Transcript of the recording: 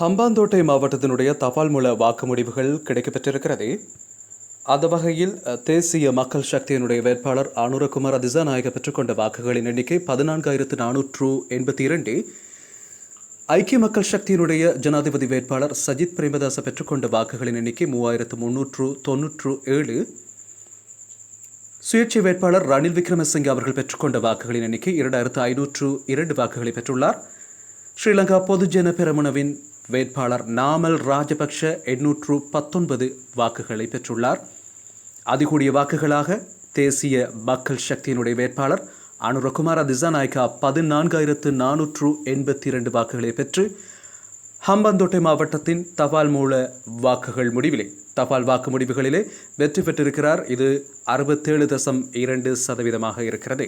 ஹம்பாந்தோட்டை மாவட்டத்தினுடைய தபால் மூல வாக்கு முடிவுகள் கிடைக்கப்பெற்றிருக்கிறது. அந்த வகையில் தேசிய மக்கள் சக்தியினுடைய வேட்பாளர் அனுரகுமார் அதிசாநாயக பெற்றுக்கொண்ட வாக்குகளின் எண்ணிக்கை பதினான்காயிரத்து நானூற்று எண்பத்தி இரண்டு. ஐக்கிய மக்கள் சக்தியினுடைய ஜனாதிபதி வேட்பாளர் சஜித் பிரேமதாச பெற்றுக்கொண்ட வாக்குகளின் எண்ணிக்கை மூவாயிரத்து முன்னூற்று தொன்னூற்று ஏழு. சுயேட்சை வேட்பாளர் ரணில் விக்ரமசிங்கே அவர்கள் பெற்றுக்கொண்ட வாக்குகளின் எண்ணிக்கை இரண்டாயிரத்து ஐநூற்று இரண்டு வாக்குகளை பெற்றுள்ளார். ஸ்ரீலங்கா பொதுஜன பெரமுனவின் வேட்பாளர் நாமல் ராஜபக்ஷ எண்ணூற்று பத்தொன்பது வாக்குகளை பெற்றுள்ளார். அதிகூடிய வாக்குகளாக தேசிய மக்கள் சக்தியினுடைய வேட்பாளர் அனுரகுமார திசாநாயக்கா பதினான்காயிரத்து நானூற்று எண்பத்தி இரண்டு வாக்குகளை பெற்று ஹம்பந்தோட்டை மாவட்டத்தின் தபால் மூல வாக்குகள் முடிவிலே தபால் வாக்கு முடிவுகளிலே வெற்றி பெற்றிருக்கிறார். இது அறுபத்தேழு தசம் இரண்டு சதவீதமாக இருக்கிறது.